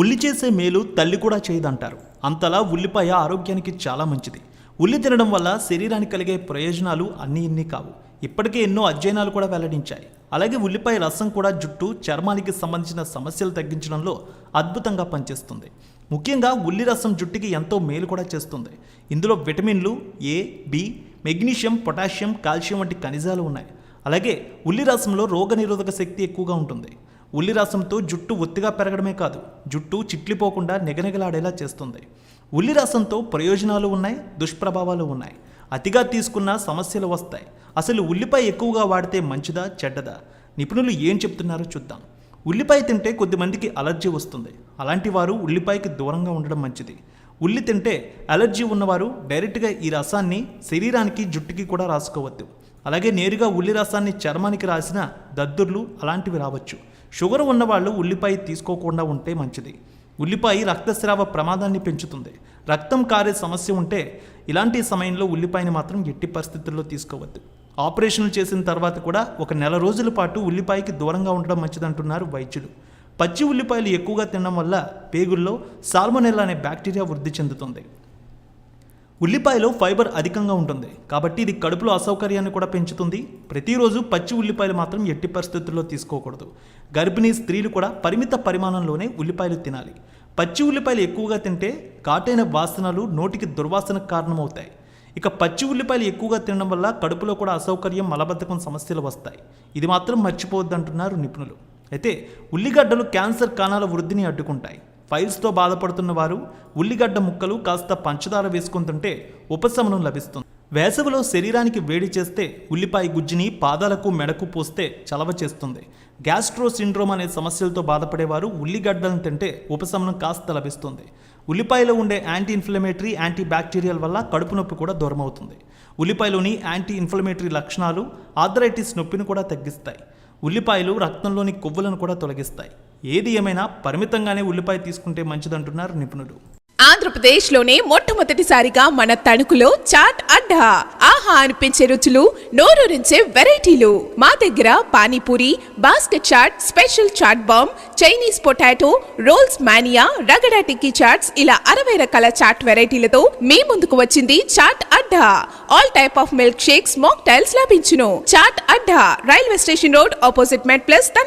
ఉల్లి చేసే మేలు తల్లి కూడా చేయదంటారు. అంతలా ఉల్లిపాయ ఆరోగ్యానికి చాలా మంచిది. ఉల్లి తినడం వల్ల శరీరానికి కలిగే ప్రయోజనాలు అన్నీ ఇన్ని కావు. ఇప్పటికే ఎన్నో అధ్యయనాలు కూడా వెల్లడించాయి. అలాగే ఉల్లిపాయ రసం కూడా జుట్టు చర్మానికి సంబంధించిన సమస్యలు తగ్గించడంలో అద్భుతంగా పనిచేస్తుంది. ముఖ్యంగా ఉల్లి రసం జుట్టుకి ఎంతో మేలు కూడా చేస్తుంది. ఇందులో విటమిన్లు A B magnesium potassium calcium వంటి ఖనిజాలు ఉన్నాయి. అలాగే ఉల్లి రసంలో రోగనిరోధక శక్తి ఎక్కువగా ఉంటుంది. ఉల్లి రసంతో జుట్టు ఒత్తిగా పెరగడమే కాదు జుట్టు చిట్లిపోకుండా నిగనిగలాడేలా చేస్తుంది. ఉల్లి రసంతో ప్రయోజనాలు ఉన్నాయి దుష్ప్రభావాలు ఉన్నాయి. అతిగా తీసుకున్న సమస్యలు వస్తాయి. అసలు ఉల్లిపాయ ఎక్కువగా వాడితే మంచిదా చెడ్డదా? నిపుణులు ఏం చెప్తున్నారో చూద్దాం. ఉల్లిపాయ తింటే కొద్దిమందికి అలర్జీ వస్తుంది. అలాంటి వారు ఉల్లిపాయకి దూరంగా ఉండడం మంచిది. ఉల్లి తింటే అలర్జీ ఉన్నవారు డైరెక్ట్గా ఈ రసాన్ని శరీరానికి జుట్టుకి కూడా రాసుకోవద్దు. అలాగే నేరుగా ఉల్లి రసాన్ని చర్మానికి రాసిన దద్దుర్లు అలాంటివి రావచ్చు. షుగర్ ఉన్నవాళ్ళు ఉల్లిపాయ తీసుకోకుండా ఉంటే మంచిది. ఉల్లిపాయ రక్తస్రావ ప్రమాదాన్ని పెంచుతుంది. రక్తం కారే సమస్య ఉంటే ఇలాంటి సమయంలో ఉల్లిపాయని మాత్రం ఎట్టి పరిస్థితుల్లో తీసుకోవద్దు. ఆపరేషన్లు చేసిన తర్వాత కూడా ఒక నెల రోజుల పాటు ఉల్లిపాయకి దూరంగా ఉండడం మంచిదంటున్నారు వైద్యులు. పచ్చి ఉల్లిపాయలు ఎక్కువగా తినడం వల్ల పేగుల్లో సాల్మొనెల్లా అనే బ్యాక్టీరియా వృద్ధి చెందుతుంది. ఉల్లిపాయలో ఫైబర్ అధికంగా ఉంటుంది. కాబట్టి ఇది కడుపులో అసౌకర్యాన్ని కూడా పెంచుతుంది. ప్రతిరోజు పచ్చి ఉల్లిపాయలు మాత్రం ఎట్టి పరిస్థితుల్లో తీసుకోకూడదు. గర్భిణీ స్త్రీలు కూడా పరిమిత పరిమాణంలోనే ఉల్లిపాయలు తినాలి. పచ్చి ఉల్లిపాయలు ఎక్కువగా తింటే ఘాటైన వాసనలు నోటికి దుర్వాసనకు కారణమవుతాయి. ఇక పచ్చి ఉల్లిపాయలు ఎక్కువగా తినడం వల్ల కడుపులో కూడా అసౌకర్యం మలబద్ధకం సమస్యలు వస్తాయి. ఇది మాత్రం మర్చిపోవద్దంటున్నారు నిపుణులు. అయితే ఉల్లిగడ్డలు క్యాన్సర్ కణాల వృద్ధిని అడ్డుకుంటాయి. ఫైల్స్తో బాధపడుతున్న వారు ఉల్లిగడ్డ ముక్కలు కాస్త పంచదార వేసుకొని తింటే ఉపశమనం లభిస్తుంది. వేసవిలో శరీరానికి వేడి చేస్తే ఉల్లిపాయ గుజ్జుని పాదాలకు మెడకు పోస్తే చలవ చేస్తుంది. గ్యాస్ట్రో సిండ్రోమ్ అనే సమస్యలతో బాధపడేవారు ఉల్లిగడ్డలను తింటే ఉపశమనం కాస్త లభిస్తుంది. ఉల్లిపాయలో ఉండే యాంటీ ఇన్ఫ్లమేటరీ యాంటీ బ్యాక్టీరియల్ వల్ల కడుపు నొప్పి కూడా దూరం అవుతుంది ఉల్లిపాయలోని యాంటీ ఇన్ఫ్లమేటరీ లక్షణాలు ఆర్థరైటిస్ నొప్పిని కూడా తగ్గిస్తాయి. ఉల్లిపాయలు రక్తంలోని కొవ్వులను కూడా తొలగిస్తాయి. ఏది ఏమైనా పరిమితంగానే ఉల్లిపాయ తీసుకుంటే మంచిదంటున్నారు నిపుణులు. ఆంధ్రప్రదేశ్లోనే మొట్టమొదటిసారిగా మన తణుకులో చాట్ అడ్డా. ఆహా అనిపించే రుచులు నోరూరించే వెరైటీలు. మా దగ్గర panipuri basket chaat special chaat bomb Chinese potato rolls mania ragda tikki chaats ఇలా అరవై రకాల చాట్ వెరైటీలతో మీ ముందుకు వచ్చింది Chaat Adda. All type of milk shakes mocktails లభించును. Chaat Adda railway station road opposite Met Plus తన